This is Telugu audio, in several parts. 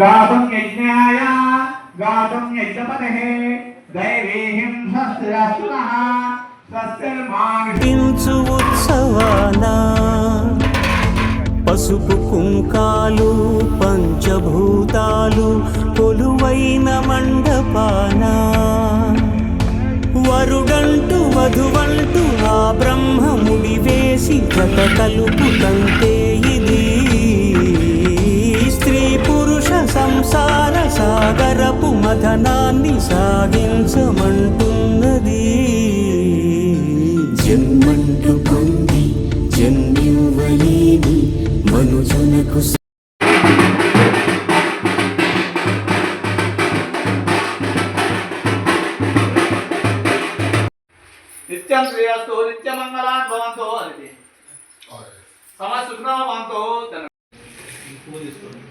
गातुं यज्ञाय गातुं यज्ञपतेः दैवीहिं स्वस्तिरस्तुनः स्वस्तिर्माङ् పించు ఉత్సవాన పసుపు కుంకాలు పంచభూతాలు కొలువైన మండపాన వరుడంటూ వధువంటూ ఆ బ్రహ్మముడి వేసి జత కలుపుతంతే మథనాన్ని సాగించమంటున్నది జన్మంటు పొంది జన్మివ్వలేని మనుజునకు నిత్యం శ్రేయస్సు నిత్యమంగళాన్ భవంతో అనేది సమసుఖ్నా భవంతో పూజిస్తుంది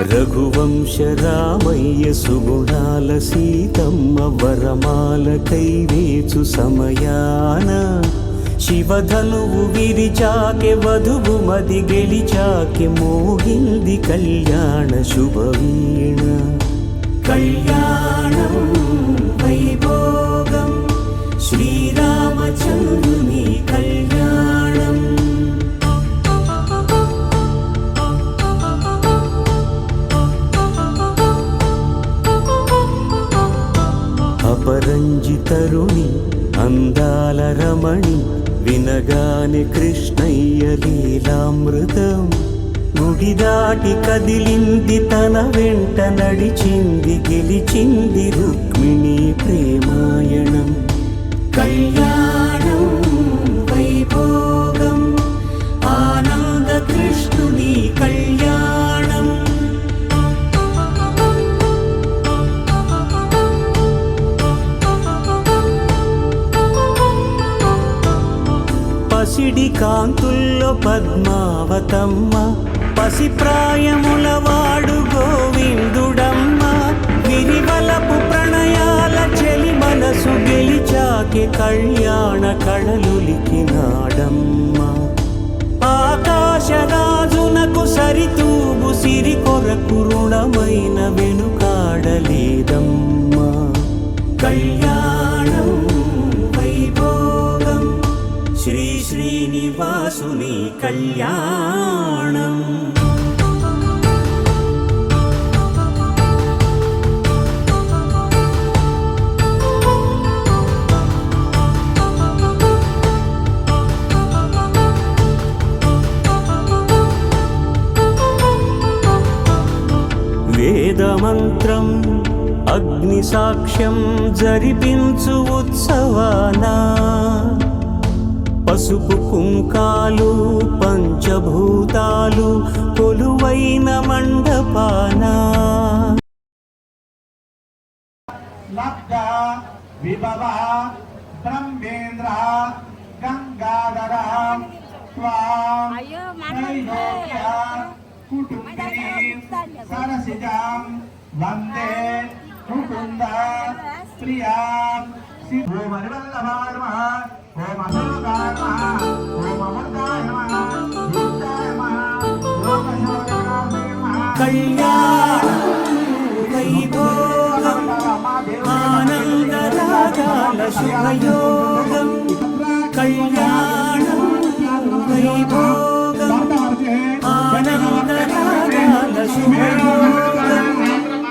రఘువంశ రామయ్య సుగుణాల సీతమ్మ వరమాల కైవేచు సమయాన. శివధనువు విరిచాకె వధువు మది గెలిచాకె మోగింది కళ్యాణ శుభవీణ. కళ్యాణం వైభో కళ్యాణ కళలులికినాడమ్మ ఆకాశరాజునకు సరితూబు సిరి కొరకు రుణమైన వెనుకాడలేదమ్మ. కళ్యాణం వైభోగం శ్రీ శ్రీనివాసుని కళ్యాణ వేదమంత్రం అగ్ని సాక్ష్యం జరిపించు ఉత్సవానా. పసుపు కుంకాలు పంచభూతాలు కొలువైన మండపానా. విభవ బ్రహ్మేంద్ర గంగాధర కుటుంబిని సరసిజాం வந்தே முகுந்தா பிரியாம் ஓம் அருவல்லபார்மா ஓம் அசோகார்மா ஓம் அமுர்தாயமா யுத்தாயமா லோகசோகாமேமா கல்யாணம் வைபோகம் ஆனந்தராகால சுகயோகம் கல்யாணம் வைபோகம்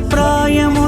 పసి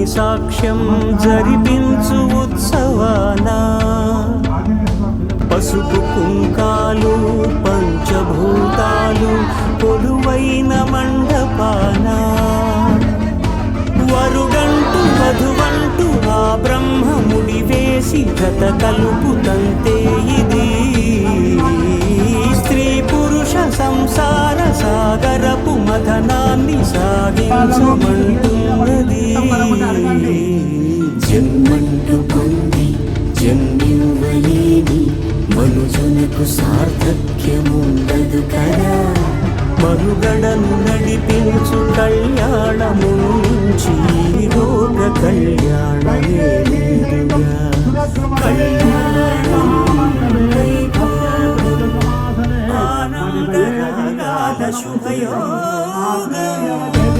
అగ్ని సాక్ష్యం జరిపించు ఉత్సవానా. పసుపు కుంకాలు పంచభూతాలు కొలువైన మండపాన. వరుగంటు వధువంటు ఆ బ్రహ్మముడి వేసి గత కలుపుతంతే ఇది. స్త్రీ పురుష సంసార సాగరపు మథనాన్ని సాగించమంటున్నది జన్మంటు పొంది జన్మివ్వలేని మనుజునకు సార్థక్యముండదు కదా. మనుగడను నడిపించు కళ్యాణము నుంచి లోక కళ్యాణమే లేదుగా. కళ్యాణం ఆనందరాగాల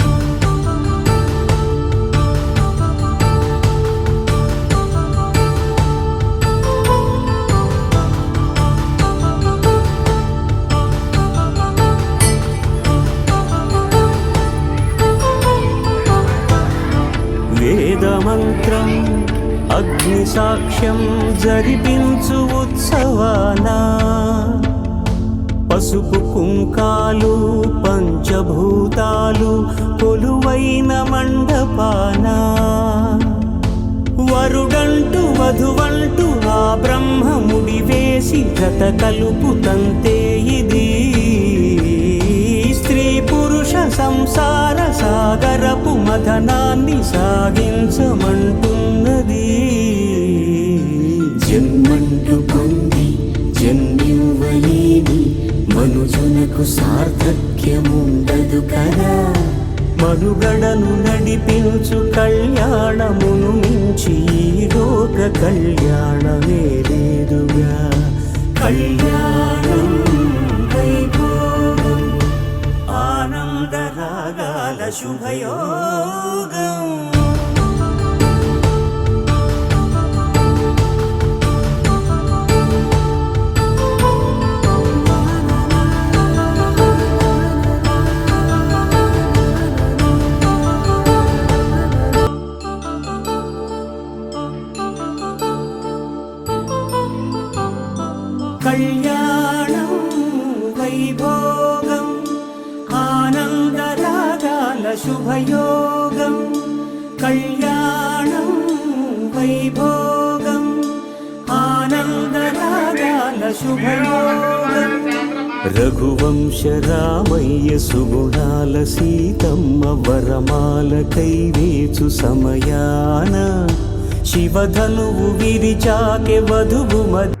మంత్రం అగ్ని సాక్ష్యం జరిపించు ఉత్సవాన. పసుపు కుంకాలు పంచభూతాలు కొలువైన మండపాన. వరుడంటూ వధువంటూ ఆ బ్రహ్మముడి వేసి గత కలుపు తంతే ఇది. స్త్రీ పురుష సంసార సాగరపు మథనాన్ని సాగించమంటున్నది. జన్మంటు పొంది జన్మివ్వలేని మనుజునకు సార్థక్యముండదు కదా. మనుగడను నడిపించు కళ్యాణమును మించి లోక కళ్యాణమే లేదుగా. కళ్యాణం వైభోగం ఆనందరాగాల శుభయోగం. ఆనందరాగాల శుభయోగం కళ్యాణం వైభోగం ఆనందరాగాల శుభయోగం. రఘువంశ రామయ్య సుగుణాల సీతమ్మ వరమాల కైవేచు సమయాన శివధనువు విరిచాకె వధువు మధ్య